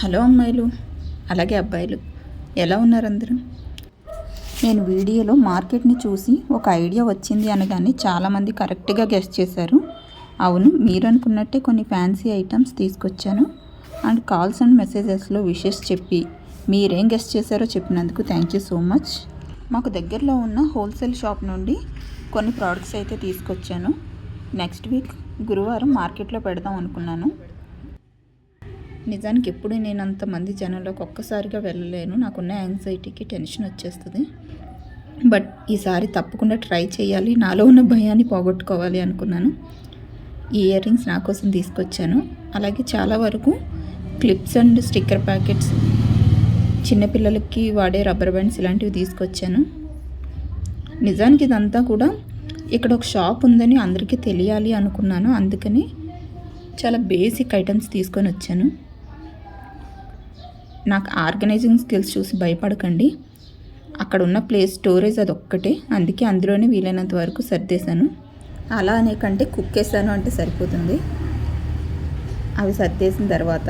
Hello అమ్మాయిలు అలాగే అబ్బాయిలు. ఎలా ఉన్నారు అందరూ నేను వీడియోలో మార్కెట్ని చూసి ఒక ఐడియా వచ్చింది అనగానే చాలామంది కరెక్ట్గా గెస్ట్ చేశారు. అవును మీరు అనుకున్నట్టే కొన్ని ఫ్యాన్సీ ఐటమ్స్ తీసుకొచ్చాను. అండ్ కాల్స్ అండ్ మెసేజెస్లో విషెస్ చెప్పి మీరేం గెస్ట్ చేశారో చెప్పినందుకు థ్యాంక్ యూ సో మచ్. మాకు దగ్గరలో ఉన్న హోల్సేల్ షాప్ నుండి కొన్ని ప్రోడక్ట్స్ అయితే తీసుకొచ్చాను. నెక్స్ట్ వీక్ గురువారం మార్కెట్లో పెడదాం అనుకున్నాను. నిజానికి ఎప్పుడు నేను అంతమంది జనంలోకి ఒక్కసారిగా వెళ్ళలేను. నాకున్న యాంగ్జైటీకి టెన్షన్ వచ్చేస్తుంది. బట్ ఈసారి తప్పకుండా ట్రై చేయాలి. నాలో ఉన్న భయాన్ని పోగొట్టుకోవాలి అనుకున్నాను. ఈ ఇయర్ రింగ్స్ నా కోసం తీసుకొచ్చాను. అలాగే చాలా వరకు క్లిప్స్ అండ్ స్టిక్కర్ ప్యాకెట్స్ చిన్నపిల్లలకి వాడే రబ్బర్ బ్యాండ్స్ ఇలాంటివి తీసుకొచ్చాను. నిజానికి ఇదంతా కూడా ఇక్కడ ఒక షాప్ ఉందని అందరికీ తెలియాలి అనుకున్నాను. అందుకని చాలా బేసిక్ ఐటమ్స్ తీసుకొని వచ్చాను. నాకు ఆర్గనైజింగ్ స్కిల్స్ చూసి భయపడకండి. అక్కడ ఉన్న ప్లేస్ స్టోరేజ్ అది ఒక్కటే అందుకే అందులోనే వీలైనంత వరకు సర్దేశాను. అలా అనే కంటే కుక్ చేశాను అంటే సరిపోతుంది. అవి సర్దేసిన తర్వాత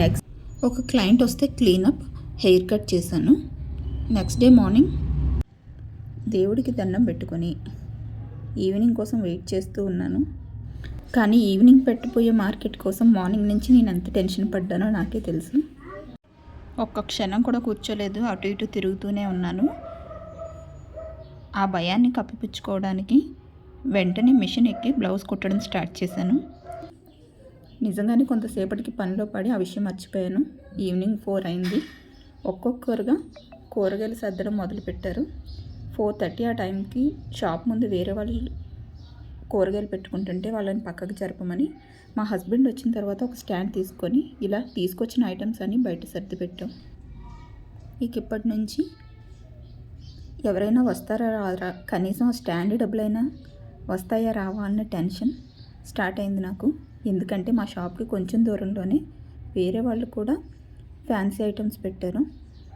నెక్స్ట్ ఒక క్లయింట్ వస్తే క్లీనప్ హెయిర్ కట్ చేశాను. నెక్స్ట్ డే మార్నింగ్ దేవుడికి దండం పెట్టుకొని ఈవినింగ్ కోసం వెయిట్ చేస్తూ ఉన్నాను. కానీ ఈవినింగ్ పెట్టబోయే మార్కెట్ కోసం మార్నింగ్ నుంచి నేను ఎంత టెన్షన్ పడ్డానో నాకే తెలుసు. ఒక్క క్షణం కూడా కూర్చోలేదు. అటు ఇటు తిరుగుతూనే ఉన్నాను. ఆ భయాన్ని కప్పిపుచ్చుకోవడానికి వెంటనే మిషన్ ఎక్కి బ్లౌజ్ కుట్టడం స్టార్ట్ చేశాను. నిజంగానే కొంతసేపటికి పనిలో పడి ఆ విషయం మర్చిపోయాను. ఈవినింగ్ ఫోర్ అయింది. ఒక్కొక్కరుగా కూరగాయలు సర్దడం మొదలుపెట్టారు. ఫోర్ థర్టీ ఆ టైంకి షాప్ ముందు వేరే వాళ్ళు కూరగాయలు పెట్టుకుంటుంటే వాళ్ళని పక్కకు జరపమని మా హస్బెండ్ వచ్చిన తర్వాత ఒక స్టాండ్ తీసుకొని ఇలా తీసుకొచ్చిన ఐటమ్స్ అని బయట సర్ది పెట్టాం. ఇక ఇప్పటి నుంచి ఎవరైనా వస్తారా రారా కనీసం స్టాండ్ డబ్బులైనా వస్తాయా రావా అన్న టెన్షన్ స్టార్ట్ అయింది నాకు. ఎందుకంటే మా షాప్కి కొంచెం దూరంలోనే వేరే వాళ్ళు కూడా ఫ్యాన్సీ ఐటమ్స్ పెట్టారు.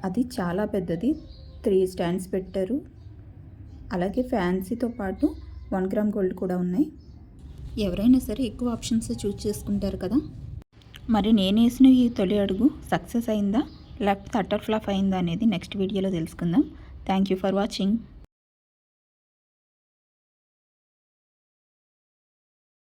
అది చాలా పెద్దది. త్రీ స్టాండ్స్ పెట్టారు. అలాగే ఫ్యాన్సీతో పాటు వన్ గ్రామ్ గోల్డ్ కూడా ఉన్నాయి. ఎవరైనా సరే ఎక్కువ ఆప్షన్స్ చూస్ చేసుకుంటారు కదా. మరి నేను వేసిన ఈ తొలి అడుగు సక్సెస్ అయిందా? లేకపోతే అటర్ ఫ్లాప్ అయిందా అనేది నెక్స్ట్ వీడియోలో తెలుసుకుందాం. Thank you for watching.